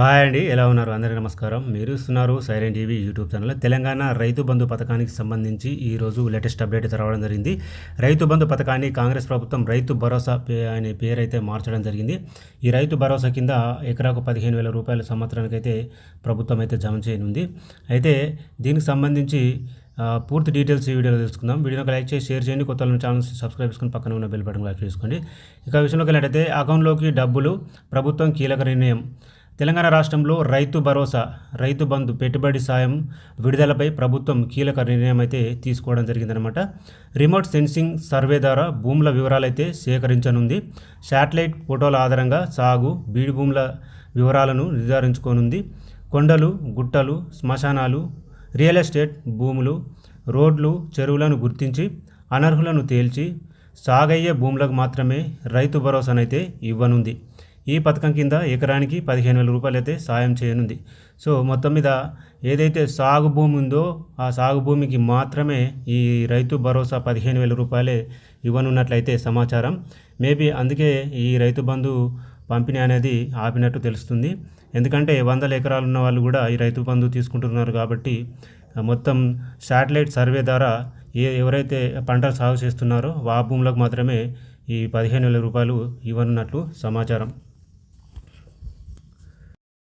Hi అండి ఎలా ఉన్నారు? అందరికీ నమస్కారం. మీరు ఇస్తున్నారు silent TV YouTube channel. Telangana Rythu Bandhu పథకానికి సంబంధించి ఈరోజు లేటెస్ట్ అప్డేట్ తెరవడం రావడం జరిగింది. రైతు బంధు పథకాన్ని కాంగ్రెస్ ప్రభుత్వం రైతు భరోసా పే అనే పేరు అయితే మార్చడం జరిగింది. ఈ రైతు భరోసా కింద ఎకరాకు పదిహేను వేల రూపాయల సంవత్సరానికి అయితే ప్రభుత్వం అయితే జమ చేయనుంది. అయితే దీనికి సంబంధించి పూర్తి డీటెయిల్స్ ఈ వీడియోలో తెలుసుకుందాం. వీడియోకి లైక్ చేసి షేర్ చేయండి. కొత్త ఛానల్స్ సబ్స్క్రైబ్ చేసుకుని పక్కన ఉన్న బెల్ బటన్ క్లిక్ చేసుకోండి. ఇక విషయంలోకి వెళ్ళినట్టయితే అకౌంట్లోకి డబ్బులు ప్రభుత్వం కీలక నిర్ణయం తెలంగాణ రాష్ట్రంలో రైతు భరోసా రైతు బంధు పెట్టుబడి సాయం విడుదలపై ప్రభుత్వం కీలక నిర్ణయం అయితే తీసుకోవడం జరిగిందనమాట రిమోట్ సెన్సింగ్ సర్వే ద్వారా భూముల వివరాలైతే సేకరించనుంది. శాటిలైట్ ఫోటోల ఆధారంగా సాగు బీడు భూముల వివరాలను నిర్ధారించుకోనుంది. కొండలు గుట్టలు శ్మశానాలు రియల్ ఎస్టేట్ భూములు రోడ్లు చెరువులను గుర్తించి అనర్హులను తేల్చి సాగయ్యే భూములకు మాత్రమే రైతు భరోసానైతే ఇవ్వనుంది. ఈ పథకం కింద ఎకరానికి పదిహేను వేల రూపాయలు అయితే సాయం చేయనుంది. సో మొత్తం మీద ఏదైతే సాగు భూమి ఉందో ఆ సాగు భూమికి మాత్రమే ఈ రైతు భరోసా పదిహేను వేల రూపాయలే ఇవ్వనున్నట్లయితే సమాచారం. మేబీ అందుకే ఈ రైతు బంధు పంపిణీ అనేది ఆపినట్టు తెలుస్తుంది. ఎందుకంటే వందల ఎకరాలు ఉన్న వాళ్ళు కూడా ఈ రైతు బంధు తీసుకుంటున్నారు కాబట్టి మొత్తం శాటిలైట్ సర్వే ద్వారా ఏ ఎవరైతే పంటలు సాగు చేస్తున్నారో ఆ భూములకు మాత్రమే ఈ పదిహేను వేల రూపాయలు ఇవ్వనున్నట్లు సమాచారం.